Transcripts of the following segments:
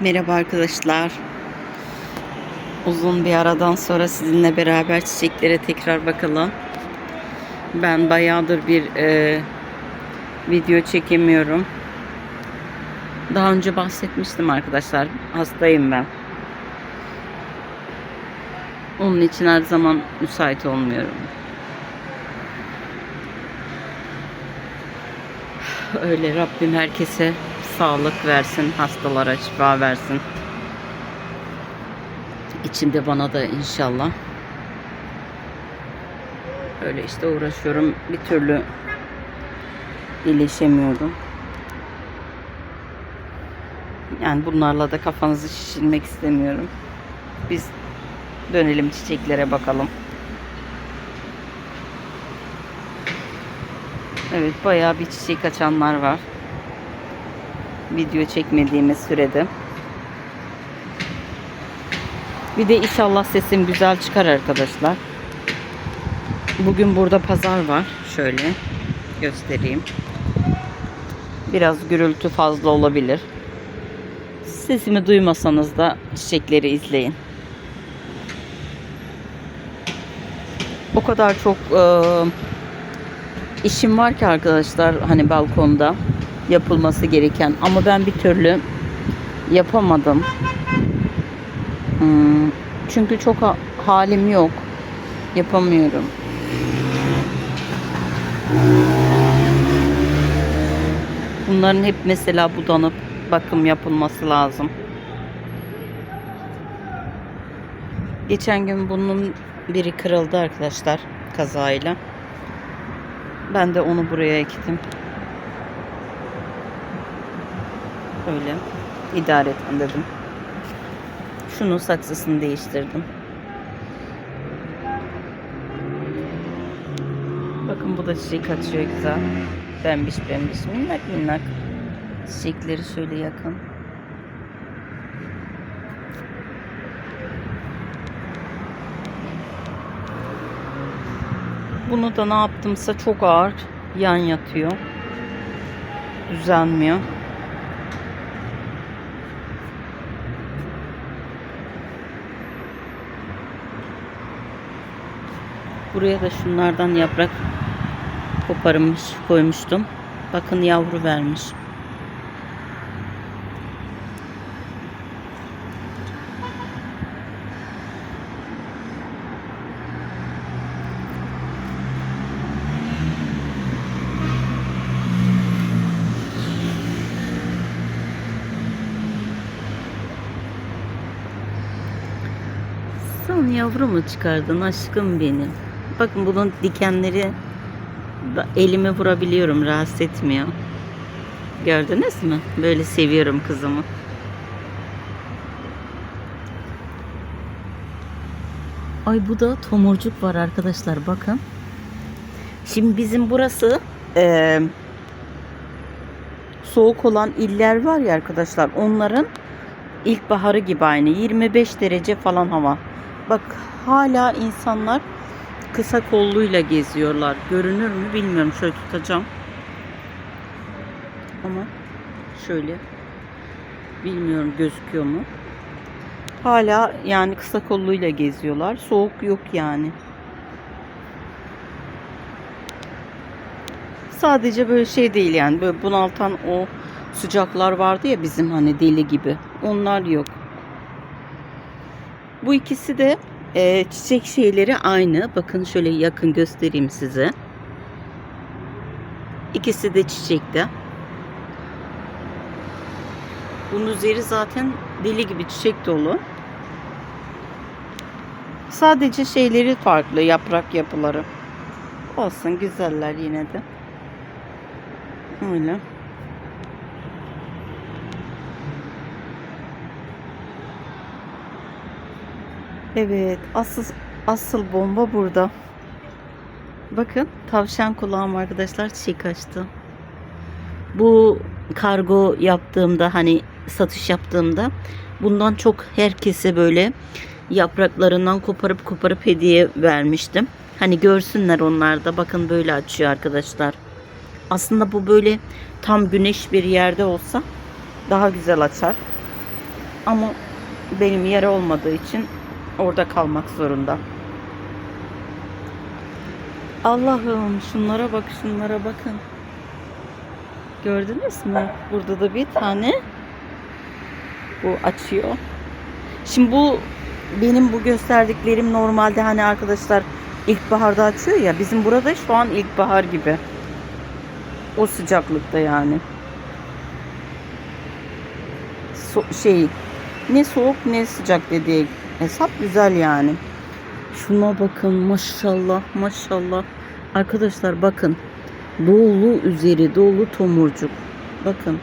Merhaba arkadaşlar. Uzun bir aradan sonra sizinle beraber çiçeklere tekrar bakalım. Ben bayağıdır bir e, video çekemiyorum. Daha önce bahsetmiştim arkadaşlar. Hastayım ben. Onun için her zaman müsait olmuyorum. Öyle Rabbim herkese sağlık versin, hastalara şifa versin. İçinde bana da inşallah. Öyle işte uğraşıyorum. Bir türlü iyileşemiyorum. Yani bunlarla da kafanızı şişirmek istemiyorum. Biz dönelim çiçeklere bakalım. Evet bayağı bir çiçek açanlar var. Video çekmediğimiz sürede. Bir de inşallah sesim güzel çıkar arkadaşlar. Bugün burada pazar var. Şöyle göstereyim. Biraz gürültü fazla olabilir. Sesimi duymasanız da çiçekleri izleyin. O kadar çok e, işim var ki arkadaşlar hani balkonda yapılması gereken ama ben bir türlü yapamadım. Hmm, çünkü çok ha- halim yok. Yapamıyorum. Bunların hep mesela budanıp bakım yapılması lazım. Geçen gün bunun biri kırıldı arkadaşlar kazayla. Ben de onu buraya ektim. Öyle idare etmem dedim. Şunun saksısını değiştirdim. Bakın bu da çiçek açıyor güzel. Pembiş pembiş minnak minnak. Çiçekleri şöyle yakın. Bunu da ne yaptımsa çok ağır yan yatıyor. Düzelmiyor. Buraya da şunlardan yaprak koparılmış koymuştum. Bakın yavru vermiş. Son yavru mu çıkardın aşkım benim? Bakın bunun dikenleri elime vurabiliyorum rahatsız etmiyor. Gördünüz mü? Böyle seviyorum kızımı. Ay bu da tomurcuk var arkadaşlar bakın. Şimdi bizim burası eee, soğuk olan iller var ya arkadaşlar onların ilkbaharı gibi aynı 25 derece falan hava. Bak hala insanlar kısa kolluyla geziyorlar. Görünür mü bilmiyorum. Şöyle tutacağım. Ama şöyle bilmiyorum gözüküyor mu? Hala yani kısa kolluyla geziyorlar. Soğuk yok yani. Sadece böyle şey değil yani böyle bunaltan o sıcaklar vardı ya bizim hani deli gibi. Onlar yok. Bu ikisi de e, çiçek şeyleri aynı. Bakın şöyle yakın göstereyim size. İkisi de çiçekte. Bunun üzeri zaten deli gibi çiçek dolu. Sadece şeyleri farklı, yaprak yapıları. Olsun güzeller yine de. Öyle. Evet, asıl asıl bomba burada. Bakın, tavşan kulağım arkadaşlar çiçek açtı. Bu kargo yaptığımda hani satış yaptığımda bundan çok herkese böyle yapraklarından koparıp koparıp hediye vermiştim. Hani görsünler onlar da bakın böyle açıyor arkadaşlar. Aslında bu böyle tam güneş bir yerde olsa daha güzel açar. Ama benim yer olmadığı için orada kalmak zorunda. Allah'ım şunlara bak şunlara bakın. Gördünüz mü? Burada da bir tane bu açıyor. Şimdi bu benim bu gösterdiklerim normalde hani arkadaşlar ilkbaharda açıyor ya bizim burada şu an ilkbahar gibi. O sıcaklıkta yani. So- şey ne soğuk ne sıcak dediği hesap güzel yani. Şuna bakın maşallah maşallah. Arkadaşlar bakın. Dolu üzeri dolu tomurcuk. Bakın.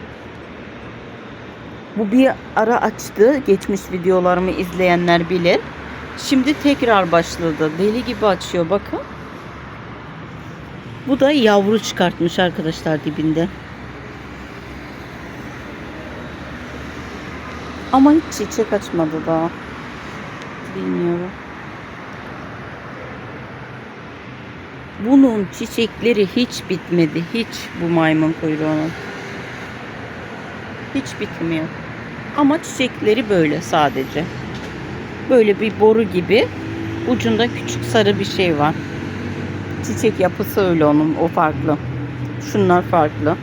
Bu bir ara açtı. Geçmiş videolarımı izleyenler bilir. Şimdi tekrar başladı. Deli gibi açıyor bakın. Bu da yavru çıkartmış arkadaşlar dibinde. Ama hiç çiçek açmadı daha. Bilmiyorum. Bunun çiçekleri hiç bitmedi. Hiç bu maymun kuyruğunun. Hiç bitmiyor. Ama çiçekleri böyle sadece. Böyle bir boru gibi. Ucunda küçük sarı bir şey var. Çiçek yapısı öyle onun. O farklı. Şunlar farklı.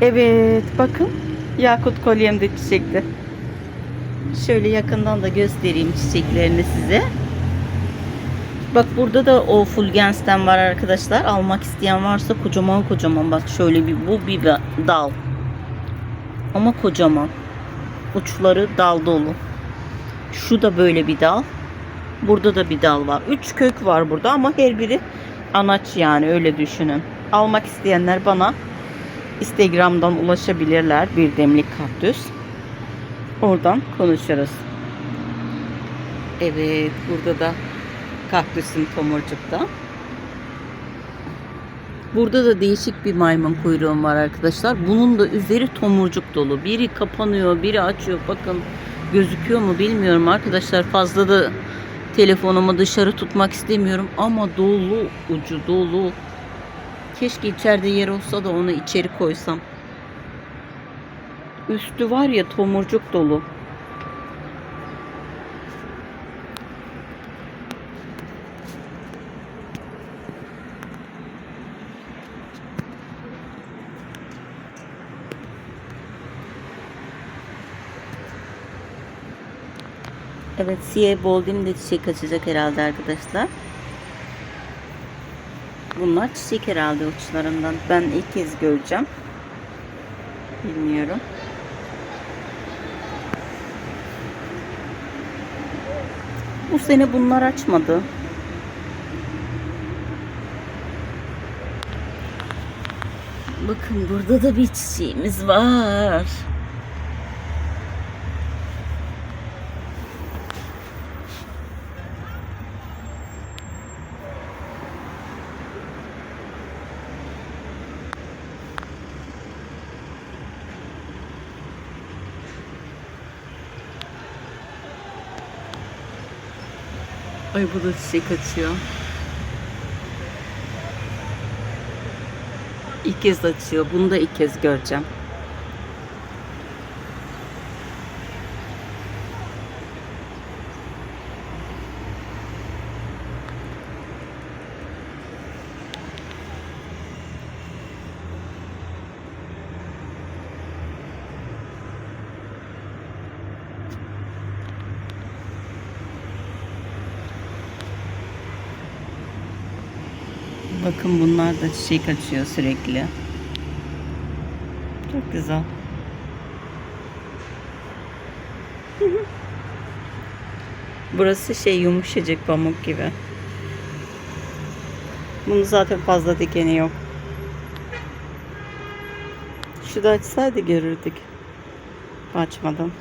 Evet bakın. Yakut kolyem de çiçekli. Şöyle yakından da göstereyim çiçeklerini size. Bak burada da o fulgensten var arkadaşlar. Almak isteyen varsa kocaman kocaman bak şöyle bir bu bir dal. Ama kocaman. Uçları dal dolu. Şu da böyle bir dal. Burada da bir dal var. Üç kök var burada ama her biri anaç yani öyle düşünün. Almak isteyenler bana Instagram'dan ulaşabilirler. Bir demlik kaktüs. Oradan konuşuruz. Evet burada da kaktüsün tomurcukta. Burada da değişik bir maymun kuyruğum var arkadaşlar. Bunun da üzeri tomurcuk dolu. Biri kapanıyor, biri açıyor. Bakın gözüküyor mu bilmiyorum arkadaşlar. Fazla da telefonumu dışarı tutmak istemiyorum ama dolu ucu dolu. Keşke içeride yer olsa da onu içeri koysam. Üstü var ya tomurcuk dolu. Evet siyah boldim de çiçek açacak herhalde arkadaşlar. Bunlar çiçek herhalde uçlarından. Ben ilk kez göreceğim. Bilmiyorum. Bu sene bunlar açmadı. Bakın burada da bir çiçeğimiz var. Ay bu da çiçek açıyor. İlk kez açıyor. Bunu da ilk kez göreceğim. Bakın bunlar da çiçek açıyor sürekli. Çok güzel. Burası şey yumuşacık pamuk gibi. Bunun zaten fazla dikeni yok. Şu da açsaydı görürdük. Açmadım.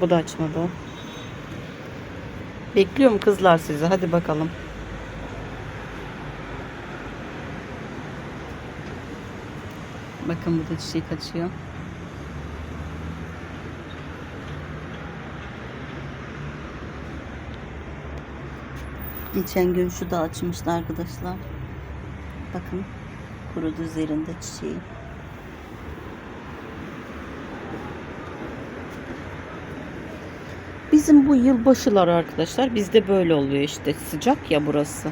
Bu da açmadı. Bekliyorum kızlar sizi. Hadi bakalım. Bakın bu da çiçek açıyor. Geçen gün şu da açmıştı arkadaşlar. Bakın kurudu üzerinde çiçeği. Bizim bu yılbaşılar arkadaşlar bizde böyle oluyor işte sıcak ya burası.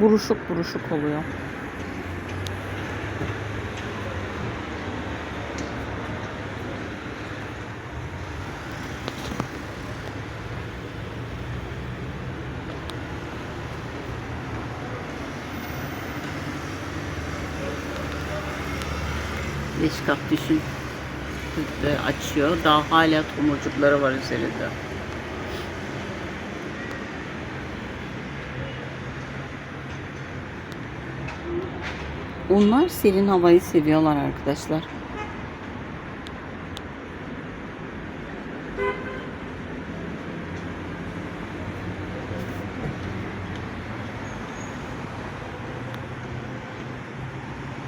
Buruşuk buruşuk oluyor. Beş kaktüsün açıyor. Daha hala tomurcukları var üzerinde. Onlar serin havayı seviyorlar arkadaşlar.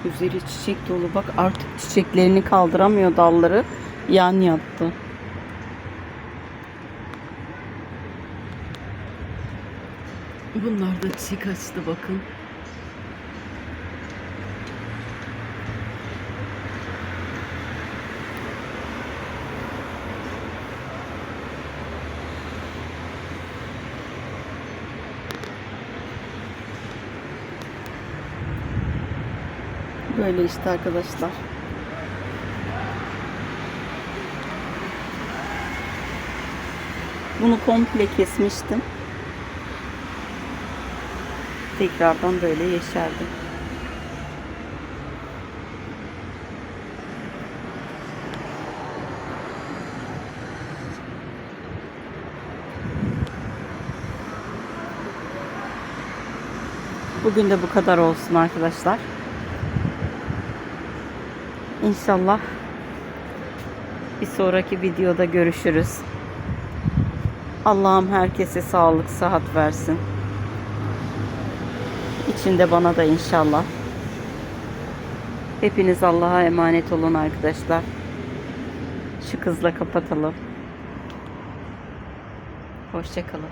Üzeri çiçek dolu. Bak artık çiçeklerini kaldıramıyor dalları. Yan yattı. Bunlar da çiçek açtı bakın. Böyle işte arkadaşlar. Bunu komple kesmiştim. Tekrardan böyle yeşerdi. Bugün de bu kadar olsun arkadaşlar. İnşallah bir sonraki videoda görüşürüz. Allah'ım herkese sağlık, sıhhat versin. İçinde bana da inşallah. Hepiniz Allah'a emanet olun arkadaşlar. Şu kızla kapatalım. Hoşçakalın.